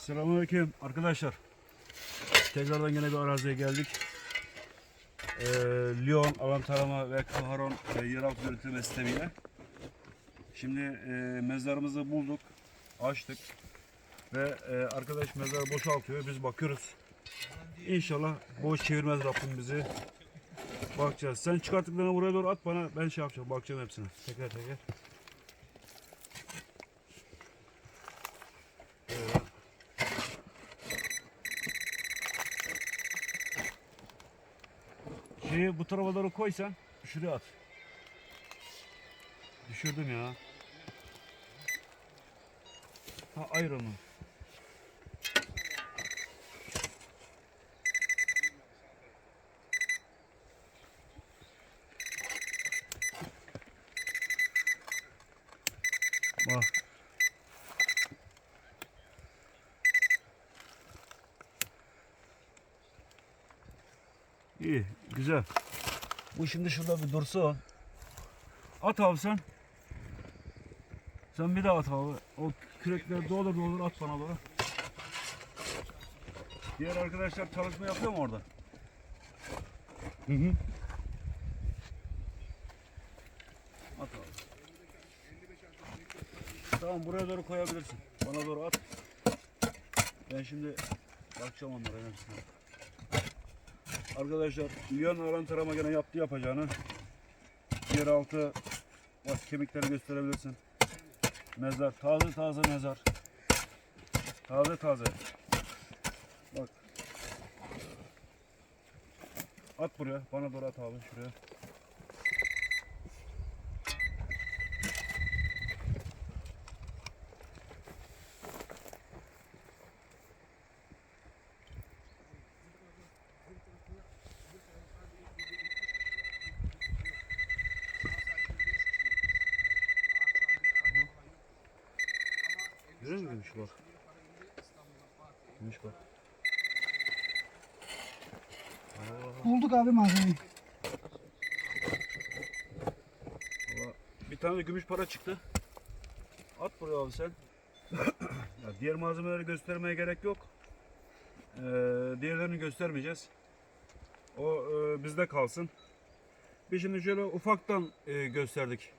Selamünaleyküm arkadaşlar. Tekrardan yine bir araziye geldik. Ee, Lyon, alan tarama ve Kaharon e, yeraltı üretim sistemiyle. Şimdi e, mezarımızı bulduk, açtık ve e, arkadaş mezarı boşaltıyor. Biz bakıyoruz. İnşallah boş çevirmez Rabbim bizi. Bakacağız. Sen çıkarttıklarını buraya doğru at bana. Ben şey yapacağım. Bakacağım hepsine. Teker teker. Şeyi bu tarafa doğru koysan şuraya at. Düşürdüm ya. Ha ayır onu. Bak. İyi, güzel. Bu şimdi şurada bir dursun. At abi sen. Sen bir daha at abi. O kürekler dolur dolur at bana doğru. Diğer arkadaşlar çalışma yapıyor mu orada? Hı hı. At abi. Tamam buraya doğru koyabilirsin. Bana doğru at. Ben şimdi bakacağım onlara hepsine. Arkadaşlar Lyon alan tarama gene yaptı yapacağını. Yeraltı bak kemikleri gösterebilirsin. Mezar taze taze mezar. Taze taze. Bak. At buraya. Bana doğru at abi şuraya. Gümüş bak. Gümüş bak. Bulduk abi malzemeyi. Valla bir tane de gümüş para çıktı. At buraya abi sen. ya diğer malzemeleri göstermeye gerek yok. Ee, diğerlerini göstermeyeceğiz. O e, bizde kalsın. Biz şimdi şöyle ufaktan e, gösterdik.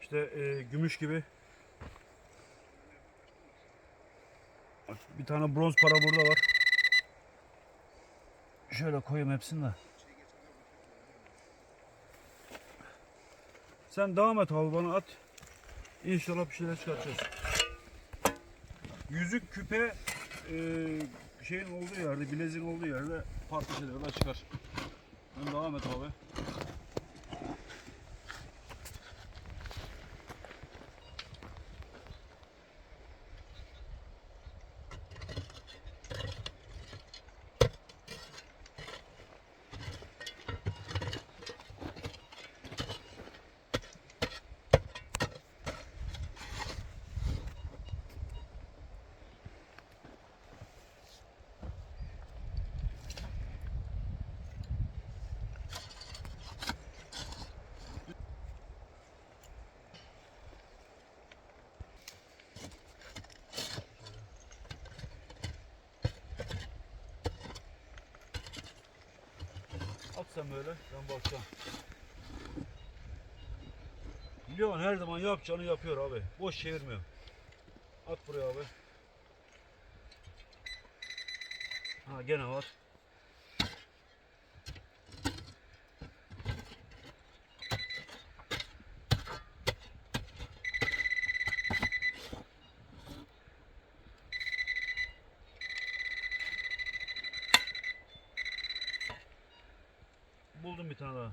İşte e, gümüş gibi. Bir tane bronz para burada var. Şöyle koyayım hepsini de. Sen devam et abi bana at. İnşallah bir şeyler çıkartacağız. Yüzük küpe e, şeyin olduğu yerde, bileziğin olduğu yerde farklı şeyler çıkar. Sen devam et abi. Sen böyle, ben bakacağım. Milyon her zaman yapacağını yapıyor abi. Boş çevirmiyor. At buraya abi. Ha gene var. Buldum bir tane daha.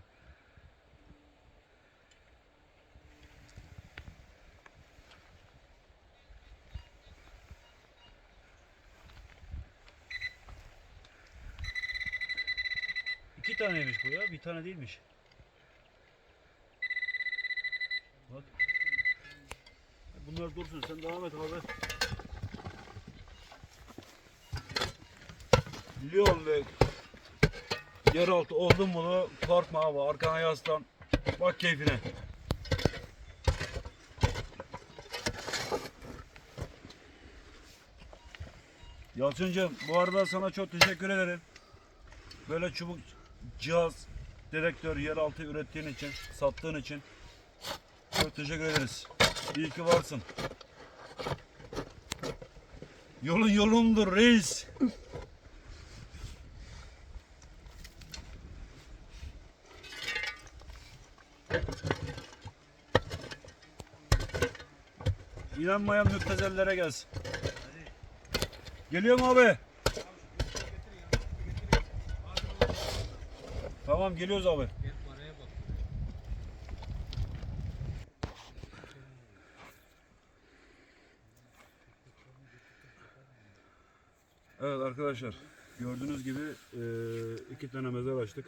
İki taneymiş bu ya. Bir tane değilmiş. Bak. Bunlar dursun. Sen devam et abi. Lyon ve yeraltı oldun mu korkma abi. Arkana yaslan. Bak keyfine. Yalçıncığım bu arada sana çok teşekkür ederim. Böyle çubuk cihaz, dedektör, yeraltı ürettiğin için, sattığın için çok teşekkür ederiz. İyi ki varsın. Yolun yolumdur reis. İnanmayan müptezellere gelsin. Geliyor mu abi? Tamam geliyoruz abi. Evet arkadaşlar gördüğünüz gibi e, iki tane mezar açtık.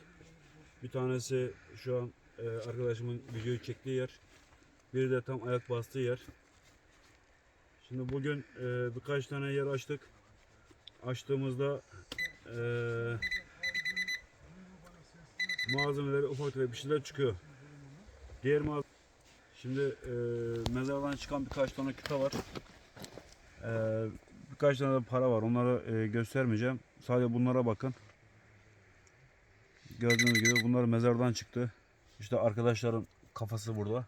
Bir tanesi şu an e, arkadaşımın videoyu çektiği yer. Biri de tam ayak bastığı yer. Şimdi bugün e, birkaç tane yer açtık. Açtığımızda e, malzemeleri ufak tefek bir şeyler çıkıyor. Diğer malzeme Şimdi e, mezardan çıkan birkaç tane küpe var. E, birkaç tane de para var. Onları e, göstermeyeceğim. Sadece bunlara bakın. Gördüğünüz gibi bunlar mezardan çıktı. İşte arkadaşların kafası burada.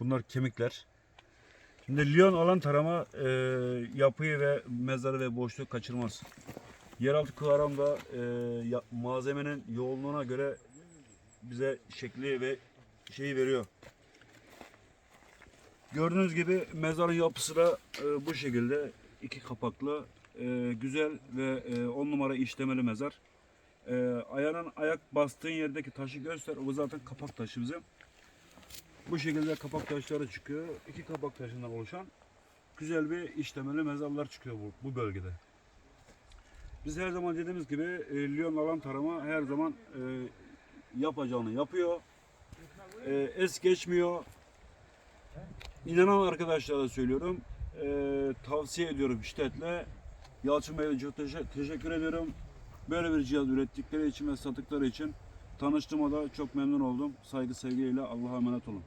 Bunlar kemikler. Şimdi Lyon alan tarama e, yapıyı ve mezarı ve boşluğu kaçırmaz. Yeraltı kıvaram da e, malzemenin yoğunluğuna göre bize şekli ve şeyi veriyor. Gördüğünüz gibi mezarın yapısı da e, bu şekilde iki kapaklı e, güzel ve 10 numara işlemeli mezar. E, ayağının ayak bastığın yerdeki taşı göster. O zaten kapak taşı bizim. Bu şekilde kapak taşları çıkıyor. İki kapak taşından oluşan güzel bir işlemeli mezarlar çıkıyor bu, bu bölgede. Biz her zaman dediğimiz gibi e, Lyon alan tarama her zaman e, yapacağını yapıyor. E, es geçmiyor. İnanan arkadaşlara söylüyorum. E, tavsiye ediyorum şiddetle. Yalçın Bey'e çok teşe- teşekkür ediyorum. Böyle bir cihaz ürettikleri için ve sattıkları için tanıştığıma da çok memnun oldum. Saygı sevgiyle Allah'a emanet olun.